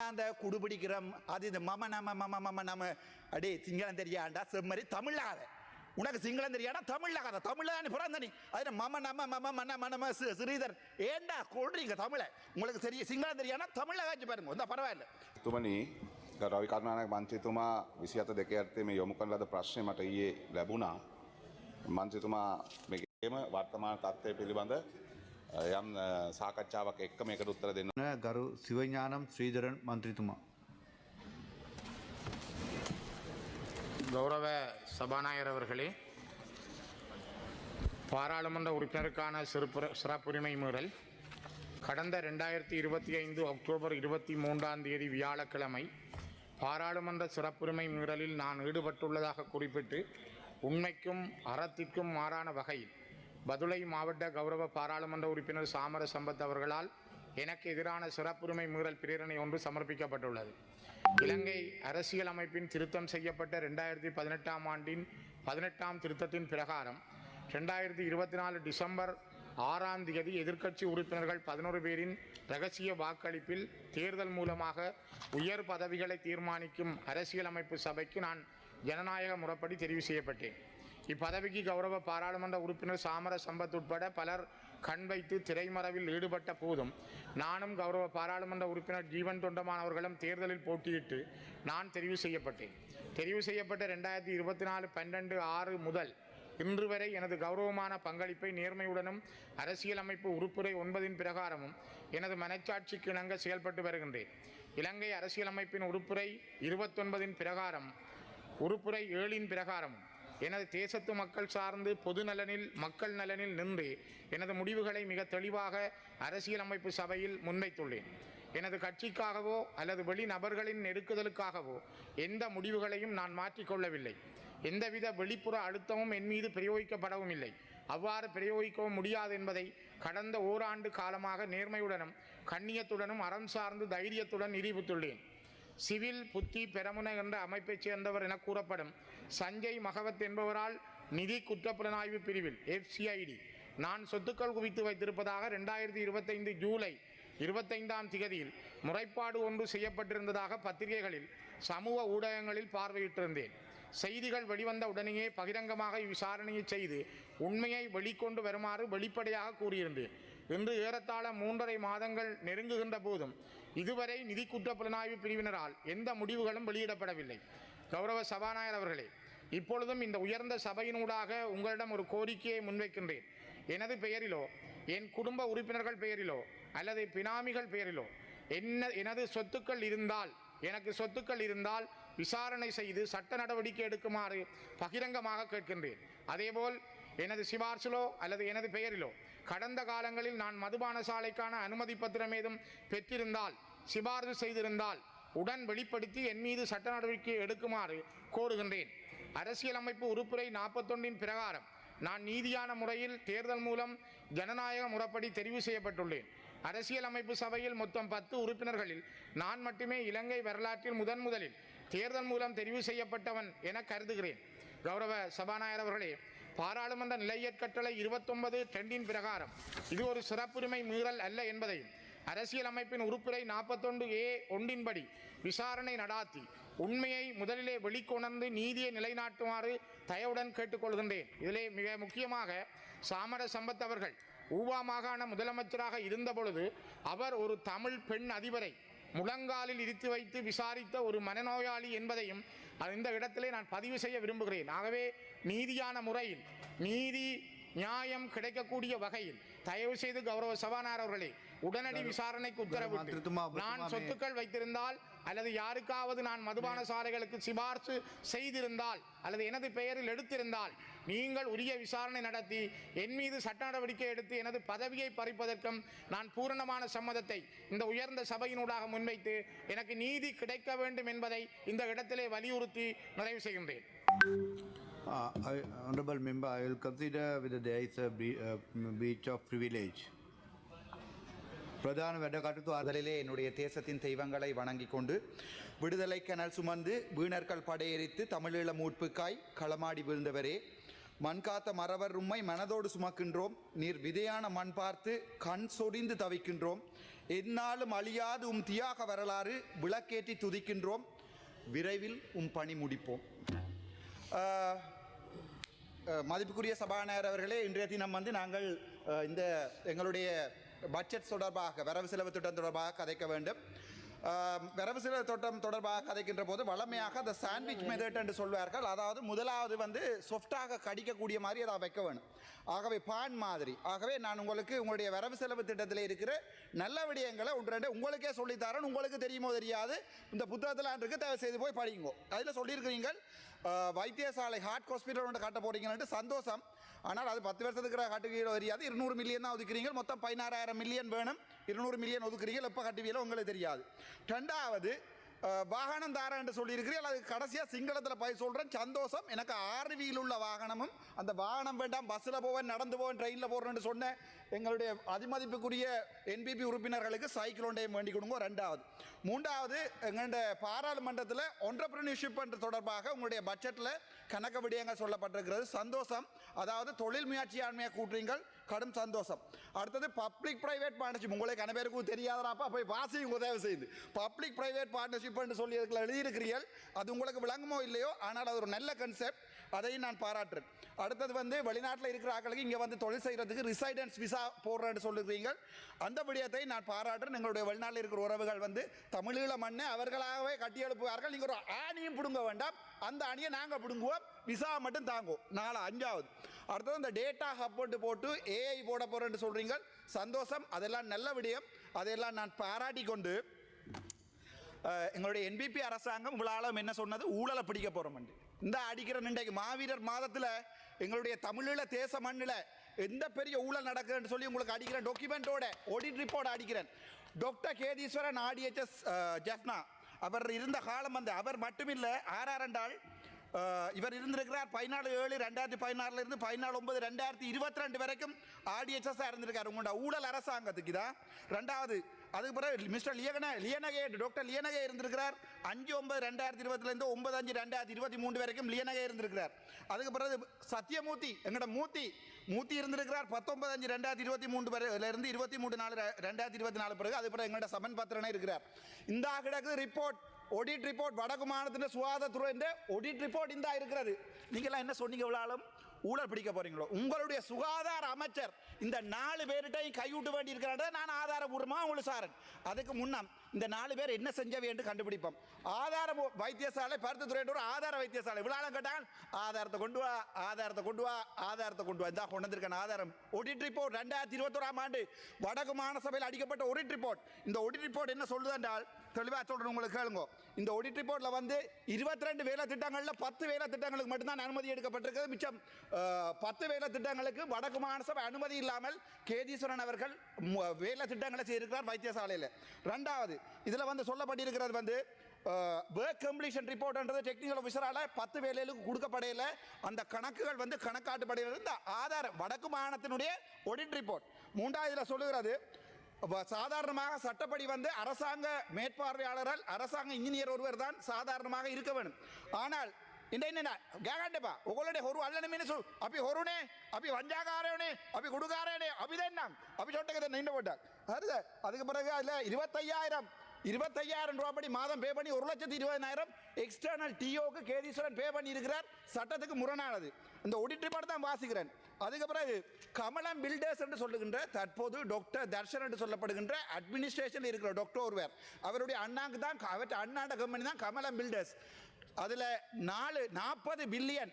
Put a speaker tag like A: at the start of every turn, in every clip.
A: அந்த குடுபிடிக்கிறோம் அது இந்த மம நம மம மம நம அடே சிங்களம் தெரியாண்டா செம்மறி தமிழாத உனக்கு சிங்களம் தெரியாடா தமிழாகாத தமிழான்னு பிறந்த நீ அது மம நம மம மன மனம சி- ஸ்ரீதர் ஏண்டா கொள்றீங்க தமிழை உங்களுக்கு சரி சிங்களம் தெரியாடா தமிழாகாச்சு பாருங்க இந்த பரவாயில்ல
B: තුමනි රවි කරුණානායක මන්ත්‍රීතුමා විසි අත දෙක ඇත්තේ මේ යොමු කරන ලද ප්‍රශ්නය මට ඊයේ ලැබුණා. මන්ත්‍රීතුමා මේකේම වර්තමාන තත්ත්වය පිළිබඳ අ, යම් අ, සාකච්ඡාවක් එක්ක මේකට උත්තර දෙන්න
C: ගරු සිවඥානම් ශ්‍රීධරන් මන්ත්‍රීතුමා.
D: கௌரவ சபாநாயகர் அவர்களே பாராளுமன்ற உறுப்பினருக்கான சிறப்பு சிறப்புரிமை மீறல் கடந்த ரெண்டாயிரத்தி இருபத்தி ஐந்து அக்டோபர் இருபத்தி மூன்றாம் தேதி வியாழக்கிழமை பாராளுமன்ற சிறப்புரிமை மீறலில் நான் ஈடுபட்டுள்ளதாக குறிப்பிட்டு உண்மைக்கும் அறத்திற்கும் மாறான வகையில் பதுளை மாவட்ட கௌரவ பாராளுமன்ற உறுப்பினர் சாமர சம்பத் அவர்களால் எனக்கு எதிரான சிறப்புரிமை மீறல் பிரேரணை ஒன்று சமர்ப்பிக்கப்பட்டுள்ளது. இலங்கை அரசியலமைப்பின் திருத்தம் செய்யப்பட்ட ரெண்டாயிரத்தி பதினெட்டாம் ஆண்டின் பதினெட்டாம் திருத்தத்தின் பிரகாரம் ரெண்டாயிரத்தி இருபத்தி நாலு டிசம்பர் ஆறாம் தேதி எதிர்க்கட்சி உறுப்பினர்கள் பதினோரு பேரின் ரகசிய வாக்களிப்பில் தேர்தல் மூலமாக உயர் பதவிகளை தீர்மானிக்கும் அரசியலமைப்பு சபைக்கு நான் ஜனநாயக முறைப்படி தெரிவு செய்யப்பட்டேன். இப்பதவிக்கு கௌரவ பாராளுமன்ற உறுப்பினர் சாமர சம்பத் உட்பட பலர் கண் வைத்து திரைமறைவில் ஈடுபட்ட போதும் நானும் கௌரவ பாராளுமன்ற உறுப்பினர் ஜீவன் தொண்டமானவர்களும் தேர்தலில் போட்டியிட்டு நான் தெரிவு செய்யப்பட்டேன் தெரிவு செய்யப்பட்ட ரெண்டாயிரத்தி இருபத்தி நாலு பன்னெண்டு ஆறு முதல் இன்று வரை எனது கௌரவமான பங்களிப்பை நேர்மையுடனும் அரசியலமைப்பு உறுப்புரை ஒன்பதின் பிரகாரமும் எனது மனச்சாட்சிக்கு இணங்க செயல்பட்டு வருகின்றேன் இலங்கை அரசியலமைப்பின் உறுப்புரை இருபத்தொன்பதின் பிரகாரம் உறுப்புரை ஏழின் பிரகாரமும் எனது தேசத்து மக்கள் சார்ந்து பொது நலனில் மக்கள் நலனில் நின்று எனது முடிவுகளை மிக தெளிவாக அரசியலமைப்பு சபையில் முன்வைத்துள்ளேன். எனது கட்சிக்காகவோ அல்லது வெளி நபர்களின் நெருக்குதலுக்காகவோ எந்த முடிவுகளையும் நான் மாற்றிக்கொள்ளவில்லை. எந்தவித வெளிப்புற அழுத்தமும் என் மீது பிரயோகிக்கப்படவும் இல்லை. அவ்வாறு பிரயோகிக்கவும் முடியாது என்பதை கடந்த ஓராண்டு காலமாக நேர்மையுடனும் கண்ணியத்துடனும் அறம் சார்ந்து தைரியத்துடன் நிரூபித்துள்ளேன். சிவில் புத்தி பெரமுன என்ற அமைப்பைச் சேர்ந்தவர் என கூறப்படும் சஞ்சய் மகவத் என்பவரால் நிதி குற்றப்புலனாய்வு பிரிவில் எஃப்சிஐடி நான் சொத்துக்கள் குவித்து வைத்திருப்பதாக ரெண்டாயிரத்தி இருபத்தைந்து ஜூலை இருபத்தைந்தாம் திகதியில் முறைப்பாடு ஒன்று செய்யப்பட்டிருந்ததாக பத்திரிகைகளில் சமூக ஊடகங்களில் பார்வையிட்டிருந்தேன். செய்திகள் வெளிவந்த உடனேயே பகிரங்கமாக விசாரணையை செய்து உண்மையை வெளிக்கொண்டு வருமாறு வெளிப்படையாக கூறியிருந்தேன். இன்று ஏறத்தாழ மூன்றரை மாதங்கள் நெருங்குகின்ற போதும் இதுவரை நிதி குற்ற புலனாய்வு பிரிவினரால் எந்த முடிவுகளும் வெளியிடப்படவில்லை. கௌரவ சபாநாயகர் அவர்களே இப்பொழுதும் இந்த உயர்ந்த சபையினூடாக உங்களிடம் ஒரு கோரிக்கையை முன்வைக்கின்றேன். எனது பெயரிலோ என் குடும்ப உறுப்பினர்கள் பெயரிலோ அல்லது பினாமிகள் பெயரிலோ என்ன எனது சொத்துக்கள் இருந்தால் எனக்கு சொத்துக்கள் இருந்தால் விசாரணை செய்து சட்ட நடவடிக்கை எடுக்குமாறு பகிரங்கமாக கேட்கின்றேன். அதேபோல் எனது சிபார்சிலோ அல்லது எனது பெயரிலோ கடந்த காலங்களில் நான் மதுபான சாலைக்கான அனுமதி பத்திரம் ஏதும் பெற்றிருந்தால் சிபார்சு செய்திருந்தால் உடன் வெளிப்படுத்தி என் மீது சட்ட நடவடிக்கை எடுக்குமாறு கோருகின்றேன். அரசியலமைப்பு உறுப்புரை நாற்பத்தொன்றின் பிரகாரம். நான் நீதியான முறையில் தேர்தல் மூலம் ஜனநாயக முறைப்படி தெரிவு செய்யப்பட்டுள்ளேன். அரசியலமைப்பு சபையில் மொத்தம் பத்து உறுப்பினர்களில் நான் மட்டுமே இலங்கை வரலாற்றில் முதன் முதலில் தேர்தல் மூலம் தெரிவு செய்யப்பட்டவன் என கருதுகிறேன். கௌரவ சபாநாயகர் அவர்களே பாராளுமன்ற நிலையற்கட்டளை இருபத்தொன்பது டெண்டின் பிரகாரம். இது ஒரு சிறப்புரிமை மீறல் அல்ல என்பதையும் அரசியலமைப்பின் உறுப்புரை நாற்பத்தொன்று ஏ ஒன்றின்படி விசாரணை நடாத்தி உண்மையை முதலிலே வெளிக்கொணர்ந்து நீதியை நிலைநாட்டுமாறு தயவுடன் கேட்டுக்கொள்கின்றேன். இதிலே மிக முக்கியமாக சாமர சம்பத் அவர்கள் ஊவா மாகாண முதலமைச்சராக இருந்தபொழுது அவர் ஒரு தமிழ் பெண் அதிபரை முழங்காலில் இடித்து வைத்து விசாரித்த ஒரு மனநோயாளி என்பதையும் அது இந்த இடத்திலே நான் பதிவு செய்ய விரும்புகிறேன். ஆகவே நீதியான முறையில் நீதி நியாயம் கிடைக்கக்கூடிய வகையில் தயவு செய்து கௌரவ சபாநாயகர் அவர்களே உடனடி விசாரணைக்கு உத்தரவிட்டு நான் சொத்துக்கள் வைத்திருந்தால் அல்லது யாருக்காவது நான் மதுபான சாலைகளுக்கு சிபார்சு செய்திருந்தால் அல்லது எனது பெயரில் எடுத்திருந்தால் நீங்கள் உரிய விசாரணை நடத்தி என் மீது சட்ட நடவடிக்கை எடுத்து எனது பதவியை பறிப்பதற்கும் நான் பூரணமான சம்மதத்தை இந்த உயர்ந்த சபையினூடாக முன்வைத்து எனக்கு நீதி கிடைக்க வேண்டும் என்பதை இந்த இடத்திலே வலியுறுத்தி நிறைவு செய்கின்றேன்
C: Uh, I- Honorable member, I will consider whether there is a breach of privilege. பிரதான வெடகாட்டு
A: அதலிலே என்னுடைய தேசத்தின் தெய்வங்களை வணங்கி கொண்டு விடுதலை கனல் சுமந்து வீணர்கள் படையெறித்து தமிழீழ மூட்புக்காய் களமாடி விழுந்தவரே. மண் காத்த மறவர் உம்மை மனதோடு சுமக்கின்றோம். நீர் விதையான மண் பார்த்து கண் சொரிந்து தவிக்கின்றோம். எந்நாளும் அழியாது உம் தியாக வரலாறு விளக்கேற்றி துதிக்கின்றோம். விரைவில் உம் பணி முடிப்போம். மதிப்புக்குரிய சபாநாயகர் அவர்களே இன்றைய தினம் வந்து நாங்கள் இந்த எங்களுடைய பட்ஜெட் தொடர்பாக வரவு செலவு திட்டம் தொடர்பாக கதைக்க வேண்டும். வரவு செலவு திட்டம் தொடர்பாக கதைக்கின்ற போது வளமையாக அந்த சாண்ட்விச் மெதட் என்று சொல்வார்கள். அதாவது முதலாவது வந்து சொஃப்டாக கடிக்கக்கூடிய மாதிரி அதை வைக்க வேணும். ஆகவே பான் மாதிரி. ஆகவே நான் உங்களுக்கு உங்களுடைய வரவு செலவு திட்டத்தில் இருக்கிற நல்ல விடயங்களை ஒன்று ரெண்டு உங்களுக்கே சொல்லித்தரேன். உங்களுக்கு தெரியுமோ தெரியாது. இந்த புத்தகத்தில் இருக்கு. தயவு செய்து போய் படிங்கோ அதில் சொல்லியிருக்கிறீங்க வைத்தியசாலை ஹார்ட் ஹாஸ்பிட்டல் ஒன்று கட்ட போகிறீங்கன்னு சந்தோஷம். ஆனால் அது பத்து வருஷத்துக்கு கட்டுவீங்களோ தெரியாது இருநூறு மில்லியன் தான் ஒதுக்குறீங்க. மொத்தம் பதினாறாயிரம் மில்லியன் வேணும். இருநூறு மில்லியன் ஒதுக்குறீங்க. எப்போ கட்டுவீங்களோ உங்களுக்கு தெரியாது. ரெண்டாவது வாகனம் தாரேன் என்று சொல்லியிருக்கிறீர்கள். அது கடைசியாக சிங்களத்தில் போய் சொல்கிறேன் சந்தோஷம். எனக்கு ஆர்வியில் உள்ள வாகனமும் அந்த வாகனம் வேண்டாம். பஸ்ஸில் போவேன் நடந்து போவேன் ட்ரெயினில் போகிறேன்னு சொன்ன எங்களுடைய அதிமதிப்புக்குரிய என்பிபி உறுப்பினர்களுக்கு சைக்கிள் ஒன்றையும் வேண்டி கொடுங்க. ரெண்டாவது. மூன்றாவது எங்களுடைய பாராளுமன்றத்தில் ஒன்றப்ரனியர்ஷிப் என்று தொடர்பாக உங்களுடைய பட்ஜெட்டில் கணக்கு விடயங்கள் சொல்லப்பட்டிருக்கிறது. சந்தோஷம். அதாவது தொழில் முயற்சியாண்மையாக கூட்டுறீங்கள். கடும் சந்தோஷம். அடுத்தது பப்ளிக் பிரைவேட் பார்ட்னர்ஷிப் உங்களுக்கு கன பேருக்கும் தெரியாதராப்பா போய் வாசியும் உதவி செய்து. பப்ளிக் பிரைவேட் பார்ட்னர்ஷிப் என்று சொல்லி எழுதியிருக்கிறீர்கள்? அது உங்களுக்கு விளங்குமோ இல்லையோ? ஆனால் அது ஒரு நல்ல கன்செப்ட் அதையும் நான் பாராட்டுறேன். அடுத்தது வந்து வெளிநாட்டில் இருக்கிற ஆட்களுக்கு இங்கே வந்து தொழில் செய்கிறதுக்கு ரிசைடன்ஸ் விசா போடுறேன்னு சொல்லுறீங்க அந்த விடயத்தை நான் பாராட்டுறேன். எங்களுடைய வெளிநாட்டில் இருக்கிற உறவுகள் வந்து தமிழீழ மண்ணை அவர்களாகவே கட்டி எழுப்புவார்கள். நீங்கள் ஒரு ஆணியும் பிடுங்க வேண்டாம். அந்த அணியை நாங்கள் பிடுங்குவோம். விசா மட்டும் தாங்குவோம். நாலு அஞ்சாவது. அடுத்தது இந்த டேட்டா ஹப்போட்டு போட்டு ஏஐ போட போகிறேன்னு சொல்கிறீங்க சந்தோஷம். அதெல்லாம் நல்ல விடயம். அதையெல்லாம் நான் பாராட்டி கொண்டு எங்களுடைய என்பிபி அரசாங்கம் உங்களாலும் என்ன சொன்னது? ஊழலை பிடிக்க போகிறோம் இந்த அடிக்கிற இன்றைக்கு மாவீரர் மாதத்தில் எங்களுடைய தமிழீழ தேச மண்ணில் எந்த பெரிய ஊழல் நடக்குதுன்னு சொல்லி உங்களுக்கு அடிக்கிறேன் டாக்குமெண்ட்டோட ஆடிட் ரிப்போர்ட் அடிக்கிறேன். டாக்டர் கேதீஸ்வரன் ஆடிஎச்எஸ் ஜெஃப்னா அவர் இருந்த காலம் வந்து அவர் மட்டுமில்லை ஆறார் என்றால் இவர் இருந்திருக்கிறார் பதினாலு ஏழு ரெண்டாயிரத்தி பதினாறுல இருந்து பதினாலு ஒன்பது ரெண்டாயிரத்தி இருபத்தி ரெண்டு வரைக்கும் ஆர்டிஎச்எஸ் இருந்திருக்கார். உங்களோட ஊழல் அரசாங்கத்துக்கு தான் ரெண்டாவது அதுக்கு பிறகு மிஸ்டர் லியகன லியனகே டாக்டர் லியனகே இருந்திருக்கிறார். அஞ்சு ஒன்பது ரெண்டாயிரத்தி இருபத்துலேருந்து ஒன்பது அஞ்சு ரெண்டாயிரத்தி இருபத்தி மூணு வரைக்கும் லியனகே இருந்திருக்கிறார். அதுக்கு பிறகு சத்யமூர்த்தி எங்களோட மூர்த்தி மூர்த்தி இருந்திருக்கிறார். பத்தொன்பது அஞ்சு ரெண்டாயிரத்தி இருபத்தி மூணு வரையில இருந்து இருபத்தி மூணு நாலு ரெண்டாயிரத்தி இருபத்தி நாலு பிறகு அது பிறகு எங்களோட சமன் பத்திரனே இருக்கிறார். இந்த கிடக்கு ரிப்போர்ட் ஒடிட் ரிப்போர்ட் வடக்கு மாநிலத்தின் சுகாதாரத்துறை ஒடிட் ரிப்போர்ட் இந்த இருக்கிறது. நீங்களாம் என்ன சொன்னீங்க இவ்வளோ ஊழல் பிடிக்க போறீங்களோ? உங்களுடைய சுகாதார அமைச்சர் இந்த நாலு பேர்கிட்டையும் கைவிட்டு வேண்டி இருக்கிறாங்க நான் ஆதாரபூர்வமாக உங்களுக்கு சாரன். அதுக்கு முன்னம் இந்த நாலு பேர் என்ன செஞ்சவை என்று கண்டுபிடிப்போம். ஆதார வைத்தியசாலை பருத்துத்துறை ஒரு ஆதார வைத்தியசாலை. விழாலம் கேட்டால் ஆதாரத்தை கொண்டு வா ஆதாரத்தை கொண்டு வா ஆதாரத்தை கொண்டு வா. இந்த கொண்டு ஆதாரம். ஒடிட் ரிப்போர்ட் ரெண்டாயிரத்தி இருபத்தோராம் ஆண்டு வடக்கு மாநசபையில் அடிக்கப்பட்ட ஒடிட் ரிப்போர்ட் இந்த ஒடிட் ரிப்போர்ட் என்ன சொல்லுது என்றால் தெளிவாக சொல்கிறேன் உங்களுக்கு கேளுங்க. இந்த ஒடிட் ரிப்போர்ட்டில் வந்து இருபத்தி ரெண்டு வேலை திட்டங்களில் பத்து வேலை திட்டங்களுக்கு மட்டும்தான் அனுமதி எடுக்கப்பட்டிருக்கிறது. மிச்சம் பத்து வேலை திட்டங்களுக்கு வடக்கு மாநசபை அனுமதி இல்லாமல் கேதீஸ்வரன் அவர்கள் வேலை திட்டங்களை செய்திருக்கிறார் வைத்தியசாலையில். ரெண்டாவது இதில் வந்து சொல்லப்பட்டிருக்கிறது வந்து ஒர்க் கம்ப்ளீஷன் ரிப்போர்ட்ன்றது டெக்னிக்கல் ஆஃபீஸரால் பத்து வேலைகளுக்கு கொடுக்கப்படையில அந்த கணக்குகள் வந்து கணக்காட்டுப்படையில் இந்த ஆதாரம் வடக்கு மாகாணத்தினுடைய ஒடிட் ரிப்போர்ட் மூன்றாவது இதில் சொல்லுகிறது சாதாரணமாக சட்டப்படி வந்து அரசாங்க மேற்பார்வையாளரால் அரசாங்க இன்ஜினியர் ஒருவர் தான் சாதாரணமாக இருக்க வேண்டும் ஆனால் இந்த என்ன கேகாண்டப்பா உங்களுடைய ஒரு அல்லன மீனசு அப்படி ஒருனே அப்படி வஞ்சாகாரனே அப்படி குடுகாரனே அப்படிதான் அப்படி சொட்டக்கதை நின்று போட்டார். அது அதுக்கு பிறகு அதில் இருபத்தையாயிரம் இருபத்தையாயிரம் ரூபாய் படி மாதம் பே பண்ணி ஒரு லட்சத்தி இருபதாயிரம் எக்ஸ்டர்னல் டிஓக்கு கேதீஸ்வரன் பே பண்ணி இருக்கிறார் சட்டத்துக்கு முரணானது. இந்த ஒடிட்டு ரிப்போர்ட் தான் வாசிக்கிறேன். அதுக்கு பிறகு கமலம் பில்டர்ஸ் என்று சொல்லுகின்ற தற்போது டாக்டர் தர்ஷன் என்று சொல்லப்படுகின்ற அட்மினிஸ்ட்ரேஷன் இருக்கிற டாக்டர் ஒருவர். அவருடைய அண்ணாக்கு தான் அவற்ற அண்ணாண்ட கம்பெனி தான் கமலம் பில்டர்ஸ் அதில் நாலு நாற்பது பில்லியன்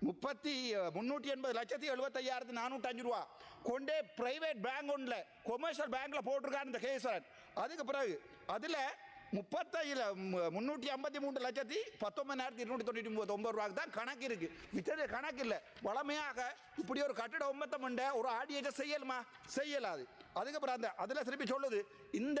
A: முப்பத்தி முந்நூற்றி எண்பது லட்சத்தி எழுபத்தையாயிரத்தி நானூற்றி அஞ்சு ரூபா. கொண்டே பிரைவேட் பேங்க் ஒன்றில் கொமர்ஷியல் பேங்க்கில் போட்டிருக்காரு இந்த கேஸ்வரன் அதுக்கு பிறகு அதில் முப்பத்தையில் முந்நூற்றி ஐம்பத்தி மூன்று லட்சத்தி பத்தொம்பதாயிரத்தி இருநூற்றி தொண்ணூற்றி ஒம்பது ரூபாய்க்கு தான் கணக்கு இருக்குது மிச்சது கணக்கு இல்லை. வளமையாக இப்படி ஒரு கட்டிட ஒம்பத்தம் ஒரு ஆடியேஜை செய்யலுமா? செய்யலாது. அதுக்கப்புறம் அந்த அதில் திருப்பி சொல்லுது இந்த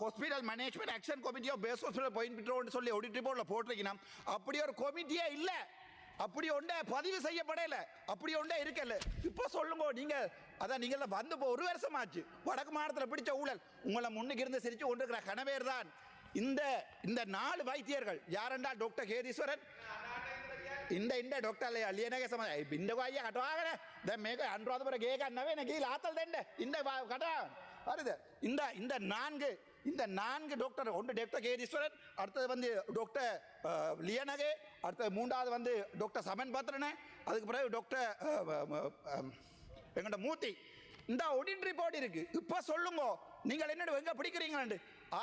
A: hospital management action committee of base hospital போயிட்டு சொல்லி ஆடிட் ரிப்போர்ட்டில் போட்டிருக்கணும் அப்படி ஒரு கமிட்டியே இல்லை. அப்படி ஒன்றே பதிவு செய்யப்படல அப்படி ஒன்றே இருக்கல இப்போ சொல்லுங்க நீங்க அதான் நீங்கள வந்து போ ஒரு வருஷம் ஆச்சு வடக்கு மாநிலத்தில் பிடிச்ச ஊழல். உங்களை முன்னுக்கு இருந்து சிரிச்சு கொண்டிருக்கிற கணவேர் தான். இந்த இந்த நாலு வைத்தியர்கள் யாரெண்டா டாக்டர் கேதீஸ்வரன்? இந்த இந்த டாக்டர் அள்ளியனகே சம்மந்தம் இந்த ஐயா கட்டுவாங்க மேக அன்றாவது பிறகு கேட்க அண்ணவே எனக்கு ஆத்தல் தண்டே. இந்த கட்டான் வருது இந்த இந்த நான்கு இந்த நான்கு டாக்டர் ஒன்று டாக்டர் கே ஈஸ்வரன் அடுத்தது வந்து டாக்டர் லியனகே அடுத்தது மூன்றாவது வந்து டாக்டர் சமன் பத்ரனே அதுக்கு பிறகு டாக்டர் எங்கள்கிட்ட மூர்த்தி. இந்த ஒடிட்ரி போர்டு இருக்குது இப்போ சொல்லுங்க நீங்கள் என்னோட எங்கே பிடிக்கிறீங்களாண்டு?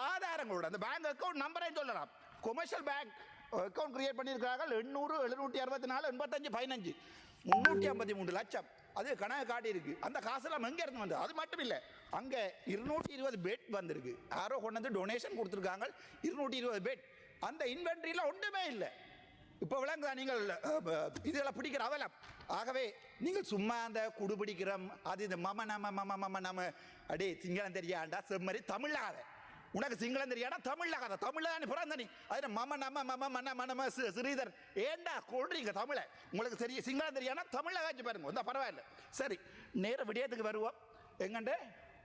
A: ஆதாரங்களோட அந்த பேங்க் அக்கௌண்ட் நம்பரை சொல்லலாம். கொமர்ஷியல் பேங்க் அக்கௌண்ட் கிரியேட் பண்ணியிருக்கிறார்கள். எண்ணூறு எழுநூற்றி அறுபத்தி நாலு எண்பத்தஞ்சு பதினஞ்சு. முந்நூற்றி ஐம்பத்தி மூணு லட்சம். அது கணக்கு காட்டியிருக்கு. அந்த காசெல்லாம் எங்கே இருந்து வந்தது? அது மட்டும் இல்லை. அங்கே இருநூற்றி இருபது பெட் வந்திருக்கு. யாரோ கொண்டு வந்து டொனேஷன் கொடுத்துருக்காங்க. இருநூற்றி இருபது பெட் அந்த இன்வென்ட்ரியில் ஒன்றுமே இல்லை. இப்போ விளங்குதா நீங்கள் இதெல்லாம் பிடிக்கிற அவலம். ஆகவே நீங்கள் சும்மா அந்த குடு பிடிக்கிறோம் அது இது மம நம மம மம நம அடே சிங்களம் தெரியாண்டா செம்மறி தமிழாத. உனக்கு சிங்களம் தெரியாடா தமிழாகாத தமிழான்னு பிறந்த நீ. அது மம நம மம மன மனம ஸ்ரீதர் ஏண்டா கொள்றீங்க தமிழை? உங்களுக்கு சரி சிங்களம் தெரியாடா தமிழை காய்ச்சி பாருங்க. வந்தால் பரவாயில்ல. சரி நேர விடயத்துக்கு வருவோம். எங்கண்டே?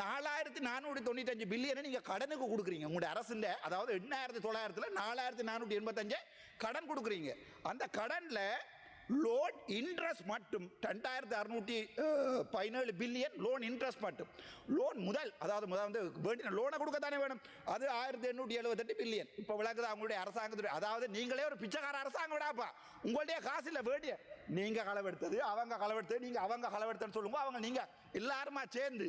A: நாலாயிரத்தி நானூற்றி தொண்ணூத்தஞ்சு பில்லியனை நீங்கள் கடனுக்கு கொடுக்குறீங்க. உங்களுடைய அரசுல அதாவது எண்ணாயிரத்தி தொள்ளாயிரத்தில் நாலாயிரத்தி நானூற்றி எண்பத்தஞ்சு கடன் கொடுக்குறீங்க. அந்த கடனில் லோன் இன்ட்ரெஸ்ட் மட்டும் ரெண்டாயிரத்தி அறுநூற்றி பதினேழு பில்லியன் லோன் இன்ட்ரெஸ்ட் மட்டும். லோன் முதல் அதாவது முதல் வந்து வேண்டிய லோனை கொடுக்க தானே வேணும். அது ஆயிரத்தி எண்ணூற்றி எழுபத்தெட்டு பில்லியன். இப்போ விளக்குது அவங்களுடைய அரசாங்கத்துடைய அதாவது நீங்களே ஒரு பிச்சைக்கார அரசாங்கம் விடாப்பா. உங்களுடைய காசு இல்லை வேண்டிய நீங்கள் களவெடுத்தது அவங்க களவெடுத்தது நீங்கள் அவங்க களவெடுத்தன்னு சொல்லுங்க அவங்க நீங்கள் எல்லாருமா சேர்ந்து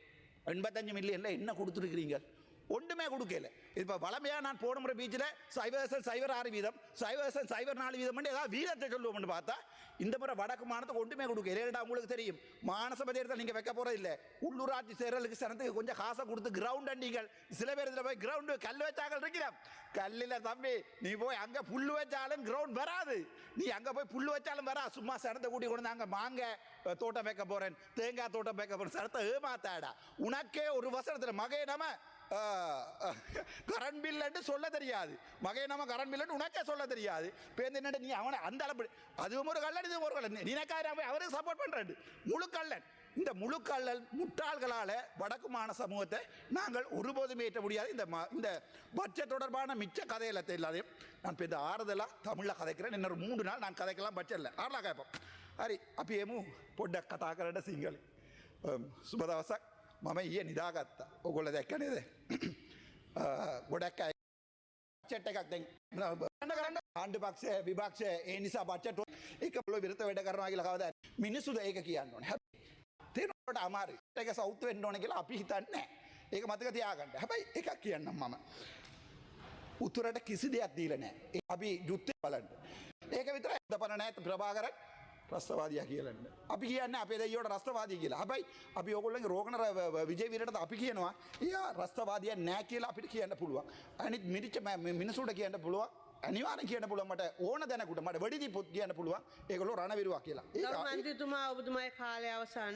A: எண்பத்தஞ்சு மில்லியன்ல என்ன கொடுத்துருக்கிறீங்க? ஒன்றுமே கொடுக்கல. இப்போ வளமையாக நான் போன முறை பீச்சில் சைவர்சன் சைவர் ஆறு வீதம் சைவர்சன் சைவர் நாலு வீதம் ஏதாவது வீதத்தை சொல்லுவோம்னு பார்த்தா இந்த முறை வடக்கு மாநிலத்துக்கு ஒன்றுமே கொடுக்கல. ஏடா உங்களுக்கு தெரியும்? மானசபை தேர்தல் நீங்கள் வைக்க போகிறது இல்லை. உள்ளூராட்சி தேர்தலுக்கு சனத்துக்கு கொஞ்சம் காசை கொடுத்து கிரவுண்ட் நீங்கள் சில பேர் இதில் போய் கிரவுண்டு கல் வச்சாக்கள் இருக்கிறோம் கல்லில் தம்பி நீ போய் அங்கே புல் வச்சாலும் கிரவுண்ட் வராது. நீ அங்கே போய் புல் வச்சாலும் வரா. சும்மா சனத்தை கூட்டி கொண்டு வந்து அங்கே மாங்க தோட்டம் வைக்க போகிறேன் தேங்காய் தோட்டம் வைக்க போகிறேன் சனத்தை ஏமாத்தாடா உனக்கே ஒரு வசனத்தில் மகையை நம்ம கரண்ட் பில்லுன்னு சொல்ல தெரியாது. மகை நம்ம கரண்ட் பில்லுன்னு உனக்கே சொல்ல தெரியாது. பேருந்து என்னட்டு நீ அவனை அந்த அளவு அதுவும் ஒரு கல்லன் இது ஒரு கல்லன் நினைக்காத அவரே சப்போர்ட் பண்ணுறாரு முழு இந்த முழு முட்டாள்களால் வடக்கு மாண சமூகத்தை நாங்கள் ஒருபோதும் ஏற்ற முடியாது. இந்த ம இந்த பட்ஜெட் தொடர்பான மிச்ச கதையில எல்லாத்தையும் நான் இப்போ இந்த ஆறுதலாக தமிழில் கதைக்கிறேன். இன்னொரு மூன்று நாள் நான் கதைக்கலாம் பட்ஜெட்டில் ஆறலாம் கேட்போம். ஹரி அப்பயேமு பொட்ட கதாக்கரட சிங்கள் சுபதவசா මම ඊය නිදාගත්තා. ඔගොල්ල දැක්ක නේද? ගොඩක් අය චෙට් එකක් දැන් කරන්න ආණ්ඩු පක්ෂ විභක්ෂ ඒ නිසා බච්චට එක පොල විරත වැඩ කරනවා කියලා කවද මිනිස්සුද ඒක කියන්න ඕනේ. හැබැයි තේරුම්ට අමාරු ඒක සෞත් වෙන්න ඕන කියලා අපි හිතන්නේ නැහැ. ඒක මතක තියාගන්න. හැබැයි එකක් කියන්නම් මම. උතුරට කිසි දෙයක් දීල නෑ ඒ අපි යුත්තය බලන්න. ඒක විතර ඇදපන නෑත. ප්‍රභාකරත් ප්‍රස්තවාදයක් කියලන්න අපි කියන්න අපේ දෙයෝට රස්තවාදී කියලා. හැබයි අපි ඔකොල්ලගේ රෝගණ විජයවිරට අපි කියනවා ඒ රස්තවාදය නෑ කියලා අපිට කියන්න පුළුවන්. අනිත් මිරිච්ච මිනිසුට කියන්න පුළුවන්. අනිවාර කියන පුළුවන්මට ඕන දැනකුට මට වඩිදි පුත් කියන්න පුළුවන්. ඒකොලො රණවිරුවක් කියලා. ඒ
E: මන්ත්‍රීතුමා ඔබතුමායි කාලය අවසන්